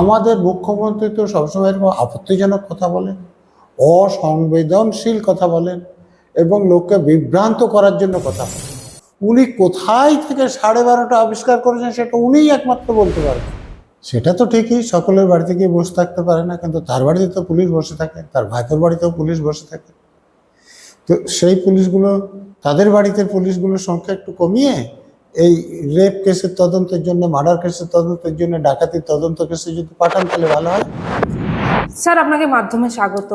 আমাদের মুখ্যমন্ত্রী তো সবসময় এরকম আপত্তিজনক কথা বলেন, অসংবেদনশীল কথা বলেন এবং লোককে বিভ্রান্ত করার জন্য কথা বলেন। উনি কোথায় থেকে সাড়ে বারোটা আবিষ্কার করেছেন সেটা উনিই একমাত্র বলতে পারবেন। সেটা তো ঠিকই, সকলের বাড়িতে গিয়ে বসে থাকতে পারে না, কিন্তু তার বাড়িতে তো পুলিশ বসে থাকে, তার ভাইপোর বাড়িতেও পুলিশ বসে থাকে। তো সেই পুলিশগুলো, তাদের বাড়িতে পুলিশগুলোর সংখ্যা একটু কমিয়ে এই রেপ কেসের তদন্তের জন্য মার্ডার কেসের তদন্তের জন্য ডাকাতির তদন্ত কেসে যদি পাঠান তাহলে ভালো হয়। স্যার আপনাকে মাধ্যমে স্বাগত।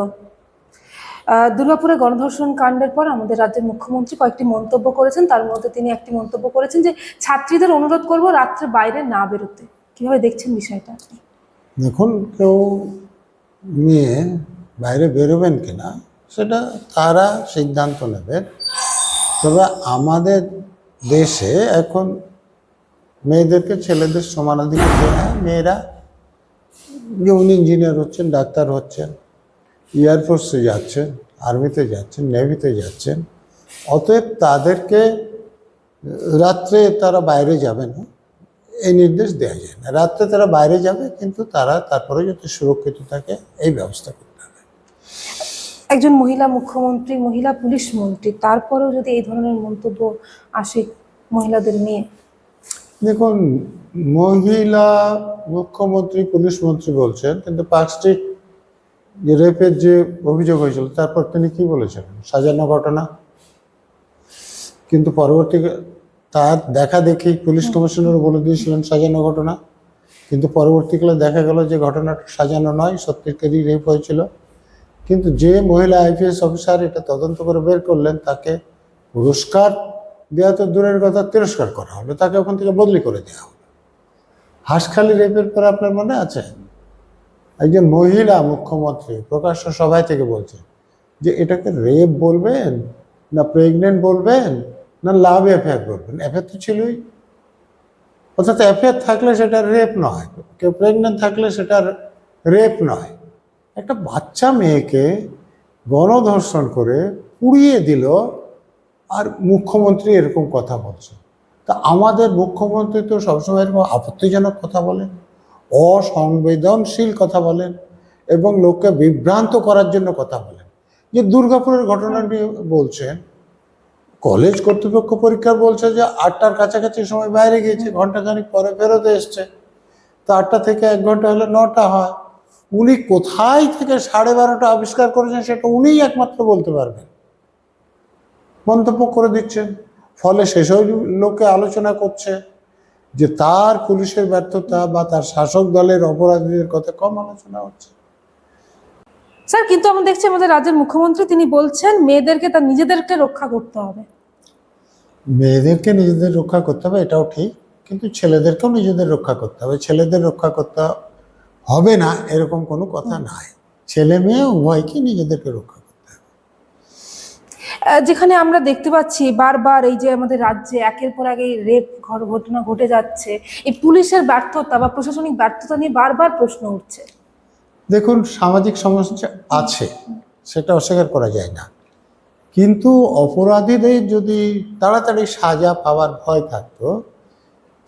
দুর্গাপুরে গণধর্ষণ কাণ্ডের পর আমাদের রাজ্যের মুখ্যমন্ত্রী কয়েকটি মন্তব্য করেছেন। তার মধ্যে তিনি একটি মন্তব্য করেছেন যে ছাত্রীদের অনুরোধ করব রাত্রে বাইরে না বেরোতে। কীভাবে দেখছেন বিষয়টা দেখুন কেউ মেয়ে বাইরে বেরোবেন কিনা সেটা তারা সিদ্ধান্ত নেবেন। তবে আমাদের দেশে এখন মেয়েদেরকে ছেলেদের সমানাধিকার দেওয়া হয়। মেয়েরা যেমন ইঞ্জিনিয়ার হচ্ছেন, ডাক্তার হচ্ছেন এয়ারফোর্সে যাচ্ছেন আর্মিতে যাচ্ছেন নেভিতে যাচ্ছেন, অতএব তাদেরকে রাত্রে তারা বাইরে যাবে না, এই নির্দেশ দেওয়া যায় না রাত্রে তারা বাইরে যাবে, কিন্তু তারা তারপরে যাতে সুরক্ষিত থাকে, এই ব্যবস্থা হবে একজন মহিলা মুখ্যমন্ত্রী মহিলা পুলিশ মন্ত্রী তারপরেও যদি এই ধরনের মন্তব্য আসে মহিলাদের নিয়ে? দেখুন মহিলা মুখ্যমন্ত্রী পুলিশ মন্ত্রী বলছেন কিন্তু পার্ক স্ট্রিট যে রেপের যে অভিযোগ হয়েছিল তারপর তিনি কি বলেছিলেন সাজানো ঘটনা? কিন্তু পরবর্তী তার দেখা দেখি পুলিশ কমিশনারও বলে দিয়েছিলেন সাজানো ঘটনা। কিন্তু পরবর্তীকালে দেখা গেল যে ঘটনাটা সাজানো নয় সত্যিকারই রেপ হয়েছিল। কিন্তু যে মহিলা আইপিএস অফিসার এটা তদন্ত করে বের করলেন, তাকে পুরস্কার দেওয়া তো দূরের কথা, তিরস্কার করা হলো তাকে ওখান থেকে বদলি করে দেওয়া হলো হাঁসখালি রেপের পর আপনার মনে আছে? একজন মহিলা মুখ্যমন্ত্রী প্রকাশ্য সভায় থেকে বলছে যে এটাকে রেপ বলবেন না প্রেগনেন্ট বলবেন না লাভ অ্যাফেয়ার বলবেন? অ্যাফেয়ার তো ছিলই। অর্থাৎ অ্যাফেয়ার থাকলে সেটা রেপ নয়, কেউ প্রেগনেন্ট থাকলে সেটা রেপ নয়। একটা বাচ্চা মেয়েকে গণধর্ষণ করে পুড়িয়ে দিল আর মুখ্যমন্ত্রী এরকম কথা বলছে। তা আমাদের মুখ্যমন্ত্রী তো সবসময় এরকম আপত্তিজনক কথা বলেন, অসংবেদনশীল কথা বলেন এবং লোককে বিভ্রান্ত করার জন্য কথা বলেন। যে দুর্গাপুরের ঘটনাটি বলছেন, কলেজ কর্তৃপক্ষ পরীক্ষার বলছে যে আটটার কাছাকাছি সময় বাইরে গিয়েছে ঘন্টাখানিক পরে ফেরত এসছে। তো আটটা থেকে এক ঘণ্টা হলে নটা হয়। উনি কোথায় থেকে সাড়ে বারোটা আবিষ্কার করেছেন সেটা উনিই একমাত্র বলতে পারবেন। মন্তব্য করে দিচ্ছেন। ফলে সেসব লোকে আলোচনা করছে যে তার পুলিশের ব্যর্থতা বা তার শাসক দলের অপরাধীদের কথা কম আলোচনা হচ্ছে। স্যার কিন্তু আমরা দেখছি আমাদের রাজ্যের মুখ্যমন্ত্রী তিনি বলছেন মেয়েদেরকে তার নিজেদেরকে রক্ষা করতে হবে। মেয়েদেরকে নিজেদের রক্ষা করতে হবে এটাও ঠিক। কিন্তু ছেলেদেরকেও নিজেদের রক্ষা করতে হবে। ছেলেদের রক্ষা করতে হবে না এরকম কোনো কথা নাই। ছেলে মেয়ে উভয়কে নিজেদেরকে রক্ষা করতে হবে। যেখানে আমরা দেখতে পাচ্ছি বারবার এই যে আমাদের রাজ্যে একের পর আগে রেপ ঘটনা ঘটে যাচ্ছে এই পুলিশের ব্যর্থতা বা প্রশাসনিক ব্যর্থতা নিয়ে বারবার প্রশ্ন উঠছে। দেখুন সামাজিক সমস্যা আছে সেটা অস্বীকার করা যায় না। কিন্তু অপরাধীদের যদি তাড়াতাড়ি সাজা পাওয়ার ভয় থাকতো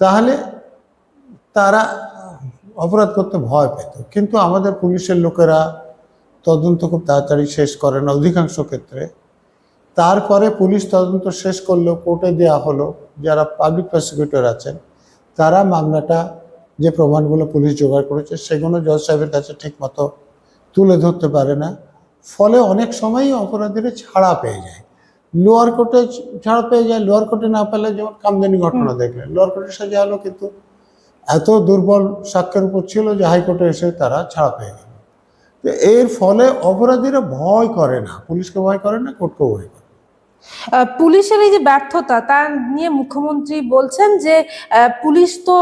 তাহলে তারা অপরাধ করতে ভয় পেত। কিন্তু আমাদের পুলিশের লোকেরা তদন্ত খুব তাড়াতাড়ি শেষ করে না অধিকাংশ ক্ষেত্রে। তারপরে পুলিশ তদন্ত শেষ করল কোর্টে দেওয়া হলো যারা পাবলিক প্রসিকিউটর আছেন তারা মামলাটা যে প্রমাণগুলো পুলিশ জোগাড় করেছে সেগুলো জজ সাহেবের কাছে ঠিকমতো তুলে ধরতে পারে না। ফলে অনেক সময়ই অপরাধীরা ছাড়া পেয়ে যায়। লোয়ার কোর্টে ছাড়া পেয়ে যায় লোয়ার কোর্টে না পেলে যেমন কামদানি ঘটনা দেখলেন লোয়ার কোর্টে সাজা হলো কিন্তু এত দুর্বল সাক্ষ্যের উপর ছিল যে হাইকোর্টে এসে তারা ছাড়া পেয়ে গেল। তো এর ফলে অপরাধীরা ভয় করে না পুলিশকে ভয় করে না কোর্টকে ভয় করে পুলিশের এই যে ব্যর্থতা তা নিয়ে মুখ্যমন্ত্রী বলছেন যে পুলিশ তো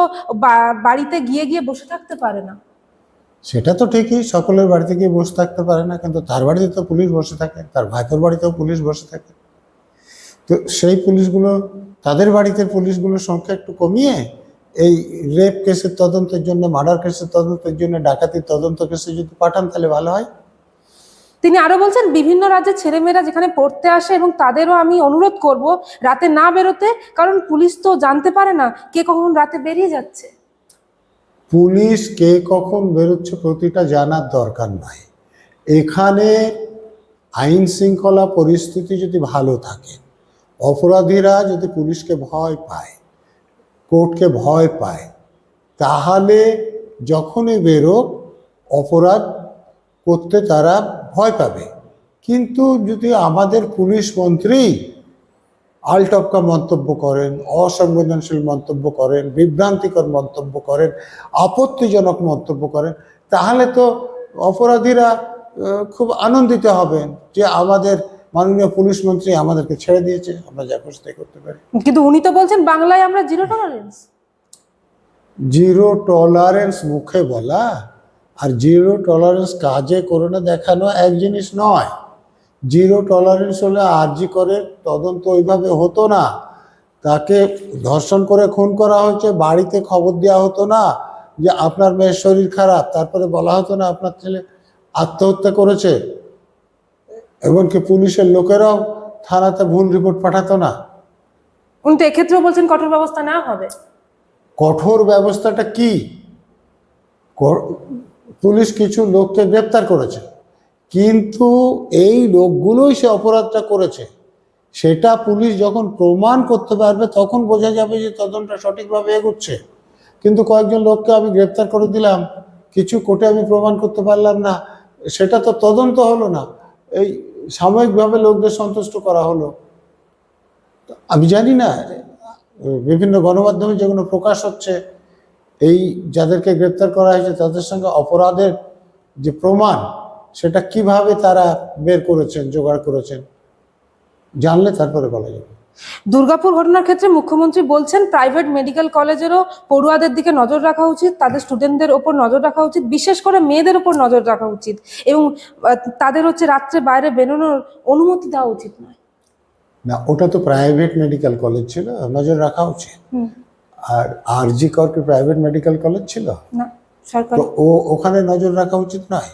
বাড়িতে গিয়ে গিয়ে বসে থাকতে পারে না। সেটা তো ঠিকই সকলের বাড়িতে গিয়ে বসে থাকতে পারে না কিন্তু তার বাড়িতে তো পুলিশ বসে থাকে তার ভাইপোর বাড়িতেও পুলিশ বসে থাকে। তো সেই পুলিশগুলো তাদের বাড়িতে পুলিশগুলোর সংখ্যা একটু কমিয়ে এই রেপ কেসের তদন্তের জন্য মার্ডার কেসের তদন্তের জন্য ডাকাতির তদন্ত কেসে যদি পাঠান তাহলে ভালো হয়। তিনি আরও বলছেন বিভিন্ন রাজ্যের ছেলেমেয়েরা যেখানে পড়তে আসে এবং তাদেরও আমি অনুরোধ করব রাতে না বেরোতে কারণ পুলিশ তো জানতে পারে না কে কখন রাতে বেরিয়ে যাচ্ছে। পুলিশ কে কখন বেরোচ্ছে প্রতিটা জানার দরকার নাই। এখানে আইন শৃঙ্খলা পরিস্থিতি যদি ভালো থাকে অপরাধীরা যদি পুলিশকে ভয় পায় কোর্টকে ভয় পায়। তাহলে যখনই বেরোক অপরাধ করতে তারা ভয় পাবে। কিন্তু যদি আমাদের পুলিশ মন্ত্রী আলটপকা মন্তব্য করেন, অসংবেদনশীল মন্তব্য করেন, বিভ্রান্তিকর মন্তব্য করেন, আপত্তিজনক মন্তব্য করেন, তাহলে তো অপরাধীরা খুব আনন্দিত হবেন যে আমাদের মাননীয় পুলিশ মন্ত্রী আমাদেরকে ছেড়ে দিয়েছে আমরা যা খুশি তাই করতে পারি। কিন্তু উনি তো বলছেন বাংলায় আমরা জিরো টলারেন্স জিরো টলারেন্স মুখে বলা আর জিরো টলারেন্স কাজে করে না দেখানো এক জিনিস নয়। জিরো টলারেন্স হলে আরজি করে তদন্ত ওইভাবে হতো না। তাকে ধর্ষণ করে খুন করা হয়েছে বাড়িতে খবর দেওয়া হতো না যে আপনার মেয়ের শরীর খারাপ তারপরে বলা হতো না আপনার ছেলে আত্মহত্যা করেছে। এমনকি পুলিশের লোকেরাও থানাতে ভুল রিপোর্ট পাঠাতো না। উনি তো এক্ষেত্রেও বলছেন কঠোর ব্যবস্থা নেওয়া হবে। কঠোর ব্যবস্থাটা কি? পুলিশ কিছু লোককে গ্রেপ্তার করেছে কিন্তু এই লোকগুলোই সে অপরাধটা করেছে। সেটা পুলিশ যখন প্রমাণ করতে পারবে তখন বোঝা যাবে যে তদন্তটা সঠিকভাবে এগোচ্ছে। কিন্তু কয়েকজন লোককে আমি গ্রেপ্তার করে দিলাম কিছু কোর্টে আমি প্রমাণ করতে পারলাম না সেটা তো তদন্ত হলো না। এই সাময়িকভাবে লোকদের সন্তুষ্ট করা হলো। আমি জানি না, বিভিন্ন গণমাধ্যমে যেগুলো প্রকাশ হচ্ছে, এই যাদেরকে গ্রেপ্তার করা হয়েছে তাদের সঙ্গে অপরাধের যে প্রমাণ, সেটা কীভাবে তারা বের করেছেন, জোগাড় করেছেন, জানলে তারপরে বলা যাবে। দুর্গাপুর ঘটনার ক্ষেত্রে মুখ্যমন্ত্রী বলছেন প্রাইভেট মেডিকেল কলেজেরও পড়ুয়াদের দিকে নজর রাখা উচিত তাদের স্টুডেন্টদের ওপর নজর রাখা উচিত বিশেষ করে মেয়েদের ওপর নজর রাখা উচিত এবং তাদের হচ্ছে রাত্রে বাইরে বেরোনোর অনুমতি দেওয়া উচিত নয়। না ওটা তো প্রাইভেট মেডিকেল কলেজ ছিল নজর রাখা উচিত। আর আর জি কর কি প্রাইভেট মেডিকেল কলেজ ছিল? না সরকার। ও ওখানে নজর রাখা উচিত নয়?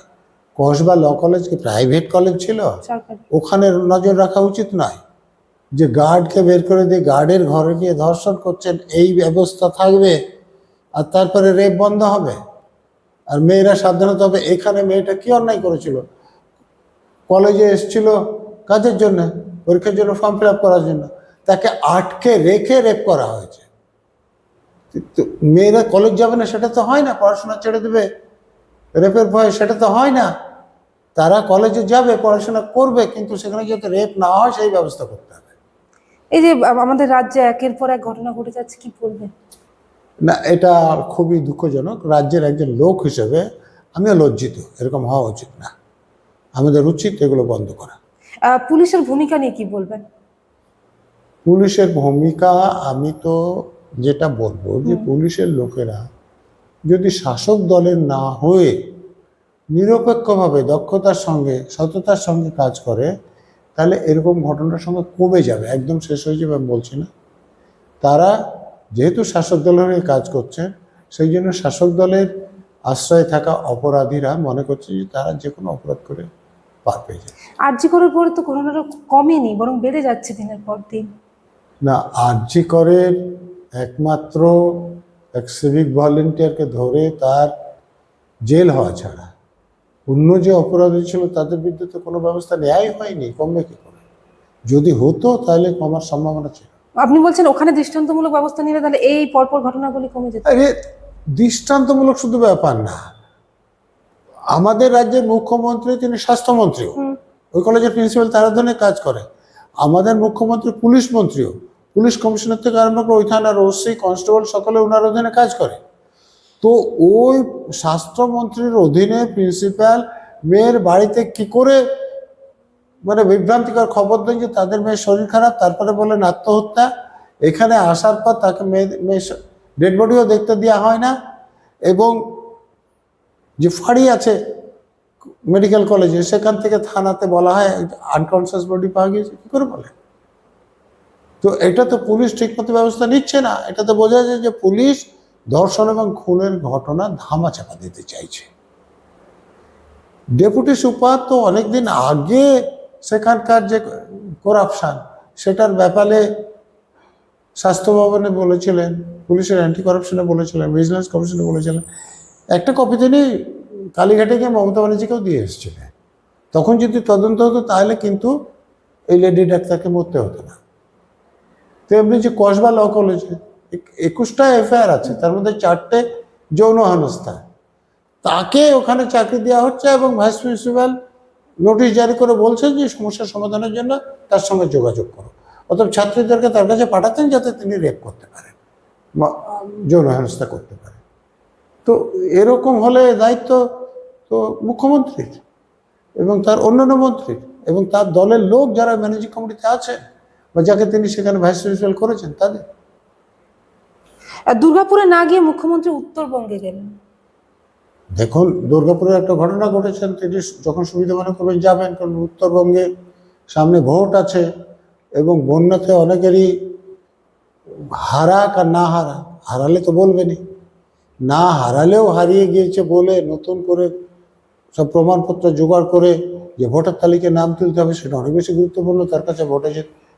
কসবা ল কলেজ কি প্রাইভেট কলেজ ছিল? সরকার। ওখানে নজর রাখা উচিত নয়? যে গার্ডকে বের করে দিয়ে গার্ডের ঘরে নিয়ে ধর্ষণ করছেন, এই ব্যবস্থা থাকবে আর তারপরে রেপ বন্ধ হবে। আর মেয়েরা সাবধানত হবে। এখানে মেয়েটা কি অন্যায় করেছিল? কলেজে এসেছিল কাজের জন্য, পরীক্ষার জন্য ফর্ম ফিল করার জন্য। তাকে আটকে রেখে রেপ করা হয়েছে। মেয়েরা কলেজ যাবে না, সেটা তো হয় না। পড়াশোনা ছেড়ে দেবে। রেপের ভয়, সেটা তো হয় না। তারা কলেজে যাবে, পড়াশোনা করবে, কিন্তু সেখানে যাতে রেপ না হয়, সেই ব্যবস্থা করতে হবে। এই যে আমাদের রাজ্যে একের পর এক ঘটনা ঘটে যাচ্ছে কি বলবেন? না এটা খুবই দুঃখজনক। রাজ্যের একজন লোক হিসেবে আমিও লজ্জিত এরকম হওয়া উচিত না। আমাদের উচিত এগুলো বন্ধ করা। পুলিশের ভূমিকা নিয়ে কি বলবেন? পুলিশের ভূমিকা আমি তো যেটা বলব যে পুলিশের লোকেরা যদি শাসক দলের না হয়ে নিরপেক্ষভাবে দক্ষতার সঙ্গে সততার সঙ্গে কাজ করে তাহলে এরকম ঘটনার সঙ্গে কমে যাবে একদম শেষ হয়ে যাবে আমি বলছি না। তারা যেহেতু শাসক দলের হয়ে কাজ করছেন সেই জন্য শাসক দলের আশ্রয়ে থাকা অপরাধীরা মনে করছে যে তারা যে কোনো অপরাধ করে পার পেয়ে যাবে আরজি করার পরে তো ঘটনাটা কমেনি বরং বেড়ে যাচ্ছে দিনের পর দিন। না আরজি করের একমাত্র এক সিভিক ভলেন্টিয়ারকে ধরে তার জেল হওয়া ছাড়া অন্য যে অপরাধী ছিল তাদের বিরুদ্ধে তো কোনো ব্যবস্থা নেওয়াই হয়নি কমবে কি করে। যদি হতো তাহলে কমার সম্ভাবনা ছিল। আপনি বলছেন ওখানে দৃষ্টান্তমূলক ব্যবস্থা নিলে তাহলে এই পরপর ঘটনাগুলি কমে যেত। আরে দৃষ্টান্তমূলক শুধু ব্যাপার না। আমাদের রাজ্যের মুখ্যমন্ত্রী তিনি স্বাস্থ্যমন্ত্রীও। ওই কলেজের প্রিন্সিপাল তারা ধরনের কাজ করে। আমাদের মুখ্যমন্ত্রী পুলিশ মন্ত্রীও। পুলিশ কমিশনার থেকে আরম্ভ করে ওই থানার ওসি কনস্টেবল সকলে ওনার অধীনে কাজ করে। তো ওই স্বাস্থ্যমন্ত্রীর অধীনে প্রিন্সিপাল মেয়ের বাড়িতে কি করে মানে বিভ্রান্তিকর খবর দেন যে তাদের মেয়ের শরীর খারাপ, তারপরে বলেন আত্মহত্যা। এখানে আসার পর তাকে মেয়ে মেয়ে ডেড বডিও দেখতে দেওয়া হয় না। এবং যে ফাঁড়ি আছে মেডিকেল কলেজে, সেখান থেকে থানাতে বলা হয়, আনকনসিয়াস বডি পাওয়া গিয়েছে। কী করে বলে? তো এটা তো পুলিশ ঠিকমতো ব্যবস্থা নিচ্ছে না। এটা তো বোঝা যায় যে পুলিশ ধর্ষণ এবং খুনের ঘটনা ধামা চাপা দিতে চাইছে। ডেপুটি সুপার তো অনেকদিন আগে সেখানকার যে করাপশান, সেটার ব্যাপারে স্বাস্থ্য ভবনে বলেছিলেন, পুলিশের অ্যান্টি করাপশনে বলেছিলেন ভিজিলেন্স কমিশনে বলেছিলেন। একটা কপি তিনি কালীঘাটে গিয়ে মমতা ব্যানার্জিকেও দিয়ে এসেছিলেন। তখন যদি তদন্ত হতো, তাহলে কিন্তু এই লেডি ডাক্তারকে মরতে হতো না। তো এমনি যে কসবা ল কলেজে একুশটা এফআইআর আছে, তার মধ্যে চারটে যৌন হেনস্থা। তাকে ওখানে চাকরি দেওয়া হচ্ছে এবং ভাইস প্রিন্সিপাল নোটিশ জারি করে বলছেন যে সমস্যার সমাধানের জন্য তার সঙ্গে যোগাযোগ করো। অতএব ছাত্রীদেরকে তার কাছে পাঠাতেন যাতে তিনি রেপ করতে পারেন যৌন হেনস্থা করতে পারেন। তো এরকম হলে দায়িত্ব তো মুখ্যমন্ত্রীর এবং তার অন্যান্য মন্ত্রীর এবং তার দলের লোক যারা ম্যানেজিং কমিটিতে আছেন বা যাকে তিনি সেখানে ভাইস প্রিন্সিপাল করেছেন, তাদের। দুর্গাপুরে না গিয়ে মুখ্যমন্ত্রী উত্তরবঙ্গে গেলেন। দেখুন দুর্গাপুরের একটা ঘটনা ঘটেছেন তিনি যখন সুবিধা মনে করবেন যাবেন, কারণ উত্তরবঙ্গে সামনে ভোট আছে এবং বন্যাতে অনেকেরই হারাক আর না হারা হারালে তো বলবেনই। না হারালেও হারিয়ে গিয়েছে বলে নতুন করে সব প্রমাণপত্র জোগাড় করে যে ভোটার তালিকায় নাম তুলতে হবে, সেটা অনেক বেশি গুরুত্বপূর্ণ, তার কাছে ভোটে যে